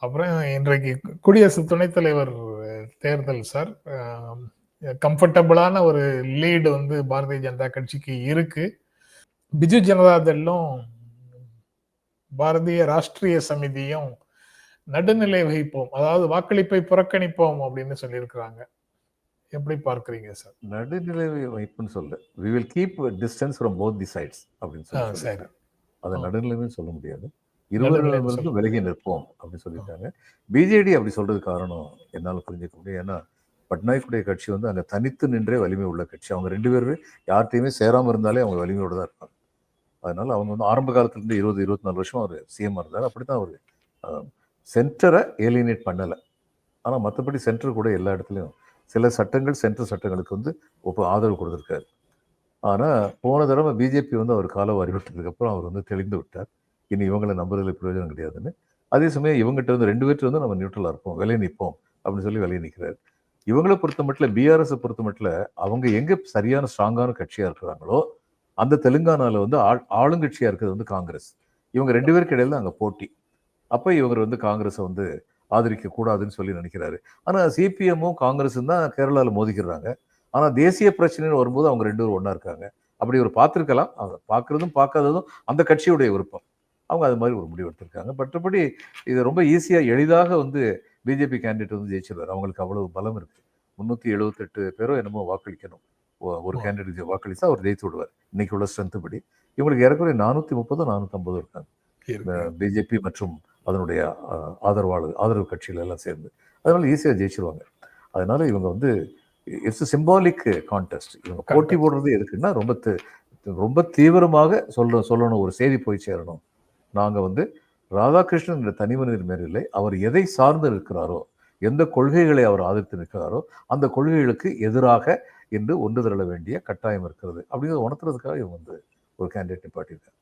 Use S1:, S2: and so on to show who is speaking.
S1: அப்புறம் இன்றைக்கு குடியரசு துணைத் தலைவர் தேர்தல் சார். கம்ஃபர்டபுளான ஒரு லீடு வந்து பாரதிய ஜனதா கட்சிக்கு இருக்கு. பிஜு ஜனதாதளும் பாரதிய ராஷ்டிரிய சமிதியும் நடுநிலை வகிப்போம். அதாவது வாக்களிப்பை புறக்கணிப்போம் அப்படின்னு சொல்லியிருக்கிறாங்க. எப்படி பார்க்குறீங்க சார்?
S2: நடுநிலை வைப்புன்னு சொல்ல we will keep distance from both the sides அப்படின்னு சொல்லி அதை. நடுநிலைன்னு சொல்ல முடியாது. இருவரிடமிருந்து விலகி நிற்போம் அப்படின்னு சொல்லியிருக்காங்க. பிஜேடி அப்படி சொல்றது காரணம் என்னால் புரிஞ்சுக்க முடியும். ஏன்னா பட்நாயக்குடைய கட்சி வந்து அங்கே தனித்து நின்றே வலிமை உள்ள கட்சி. அவங்க ரெண்டு பேருமே யார்கிட்டயுமே சேராம இருந்தாலே அவங்க வலிமையோட தான் இருப்பாங்க. அதனால அவங்க வந்து ஆரம்ப காலத்துல இருந்து இருபது இருபத்தி நாலு வருஷம் அவர் சிஎம் இருந்தார். அப்படித்தான் அவர் சென்டரை ஏலினேட் பண்ணலை. ஆனால் மற்றபடி சென்டர் கூட எல்லா இடத்துலையும் சில சட்டங்கள் சென்ட்ரல் சட்டங்களுக்கு வந்து ஒப்ப ஆதரவு கொடுத்துருக்காரு. ஆனால் போன தடவை பிஜேபி வந்து அவர் காலம் அறிவிட்டதுக்கு அப்புறம் அவர் வந்து தெளிந்து விட்டார். இனி இவங்களை நம்புறதுல பிரயோஜனம் கிடையாதுன்னு. அதே சமயம் இவங்ககிட்ட வந்து ரெண்டு பேர்ட்டு வந்து நம்ம நியூட்ரலாக இருப்போம். விலை நிற்போம் அப்படின்னு சொல்லி விலையை நிற்கிறார் இவங்களை பொறுத்த மட்டும் பிஆர்எஸை பொறுத்த மட்டும் அவங்க எங்கே சரியான ஸ்ட்ராங்கான கட்சியாக இருக்கிறாங்களோ அந்த தெலுங்கானாவில் வந்து ஆள் ஆளுங்கட்சியாக இருக்கிறது வந்து காங்கிரஸ். இவங்க ரெண்டு பேருக்கு இடையில அங்கே போட்டி. அப்போ இவர் வந்து காங்கிரஸை வந்து ஆதரிக்க கூடாதுன்னு சொல்லி நினைக்கிறாரு. ஆனால் சிபிஎம்மும் காங்கிரஸும் தான் கேரளாவில் மோதிக்கிறாங்க. ஆனால் தேசிய பிரச்சனைன்னு வரும்போது அவங்க ரெண்டு பேரும் ஒன்றா இருக்காங்க. அப்படி ஒரு பார்த்துருக்கலாம். அவங்க பார்க்குறதும் பார்க்காததும் அந்த கட்சியுடைய விருப்பம். அவங்க அது மாதிரி ஒரு முடிவு எடுத்திருக்காங்க. மற்றபடி இது ரொம்ப ஈஸியா எளிதாக வந்து பிஜேபி கேண்டிடேட் வந்து ஜெயிச்சிருவார். அவங்களுக்கு அவ்வளவு பலம் இருக்கு. முன்னூத்தி எழுபத்தெட்டு பேரோ என்னமோ வாக்களிக்கணும். ஒரு. கேண்டிடேட் வாக்களிச்சா அவர் ஜெயித்து விடுவார். இன்னைக்கு உள்ள ஸ்ட்ரென்த் படி. இவங்களுக்கு ஏறக்குறைய நானூத்தி முப்பதோ நானூத்தி ஐம்பதோ இருக்காங்க.
S1: இருக்கு.
S2: பிஜேபி மற்றும் அதனுடைய ஆதரவாளர் ஆதரவு கட்சிகள் எல்லாம் சேர்ந்து. அதனால ஈஸியா ஜெயிச்சிருவாங்க. அதனால இவங்க வந்து இட்ஸ் சிம்பாலிக் கான்டெஸ்ட் இவங்க போட்டி. போடுறது எதுக்குன்னா ரொம்ப ரொம்ப தீவிரமாக சொல்ல சொல்லணும். ஒரு செய்தி போய் சேரணும். நாங்கள் வந்து ராதாகிருஷ்ணன் என்ற தனி மனிதர் மேல் இல்லை அவர் எதை சார்ந்து இருக்கிறாரோ எந்த கொள்கைகளை அவர் ஆதரித்து நிற்கிறாரோ அந்த கொள்கைகளுக்கு எதிராக என்று ஒன்று திரள வேண்டிய கட்டாயம் இருக்கிறது. அப்படிங்கிறத உணர்த்துறதுக்காக இவங்க வந்து ஒரு கேண்டிடேட் நிப்பாட்டியிருக்காங்க.